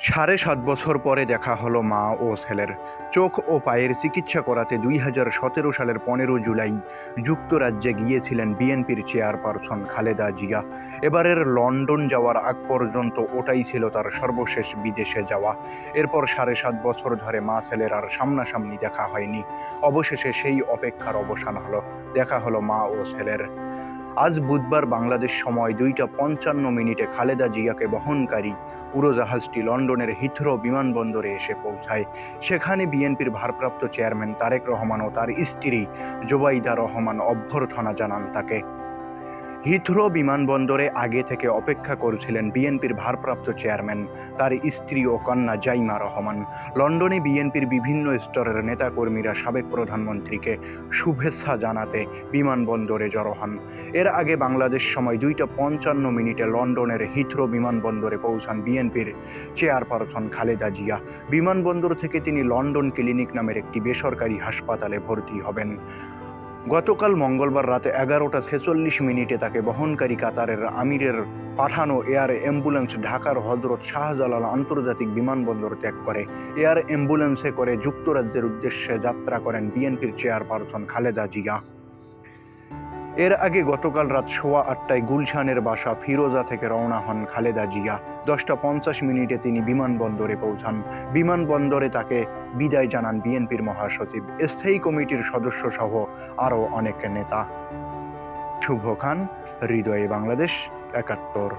সাড়ে সাত বছর পরে দেখা হলো মা ও ছেলের। চোখ ও পায়ের চিকিৎসা করাতে দুই হাজার সতেরো সালের পনেরো জুলাই যুক্তরাজ্যে গিয়েছিলেন বিএনপির চেয়ারপারসন খালেদা জিয়া। এবারের লন্ডন যাওয়ার আগ পর্যন্ত ওটাই ছিল তার সর্বশেষ বিদেশে যাওয়া। এরপর সাড়ে সাত বছর ধরে মা ছেলের আর সামনাসামনি দেখা হয়নি। অবশেষে সেই অপেক্ষার অবসান হলো, দেখা হলো মা ও ছেলের। আজ বুধবার বাংলাদেশ সময় দুইটা পঞ্চান্ন মিনিটে খালেদা জিয়াকে বহনকারী উড়োজাহাজটি লন্ডনের হিথ্রো বিমানবন্দরে এসে পৌঁছায়। সেখানে বিএনপির ভারপ্রাপ্ত চেয়ারম্যান তারেক রহমান ও তার স্ত্রী জোবাইদা রহমান অভ্যর্থনা জানান তাকে। হিথ্রো বিমানবন্দরে আগে থেকে অপেক্ষা করছিলেন বিএনপির ভারপ্রাপ্ত চেয়ারম্যান, তার স্ত্রী ও কন্যা জাইমা রহমান। লন্ডনে বিএনপির বিভিন্ন স্তরের নেতাকর্মীরা সাবেক প্রধানমন্ত্রীকে শুভেচ্ছা জানাতে বিমানবন্দরে জড়ো হন। এর আগে বাংলাদেশ সময় দুইটা পঞ্চান্ন মিনিটে লন্ডনের হিথ্রো বিমানবন্দরে পৌঁছান বিএনপির চেয়ারপারসন খালেদা জিয়া। বিমানবন্দর থেকে তিনি লন্ডন ক্লিনিক নামের একটি বেসরকারি হাসপাতালে ভর্তি হবেন। গতকাল মঙ্গলবার রাতে এগারোটা ছেচল্লিশ মিনিটে তাকে বহনকারী কাতারের আমিরের পাঠানো এয়ার অ্যাম্বুলেন্স ঢাকার হজরত শাহজালাল আন্তর্জাতিক বিমানবন্দর ত্যাগ করে। এয়ার অ্যাম্বুলেন্সে করে যুক্তরাজ্যের উদ্দেশ্যে যাত্রা করেন বিএনপির চেয়ারপারসন খালেদা জিয়া। এর আগে গতকাল রাত সোয়া আটটায় গুলশানের বাসা ফিরোজা থেকে রওনা হন খালেদা জিয়া। দশটা পঞ্চাশ মিনিটে তিনি বিমানবন্দরে পৌঁছান। বিমানবন্দরে তাকে বিদায় জানান বিএনপির মহাসচিব। স্থায়ী কমিটির সদস্য সহ আরও অনেক নেতা। শুভ খান, হৃদয়ে বাংলাদেশ একাত্তর।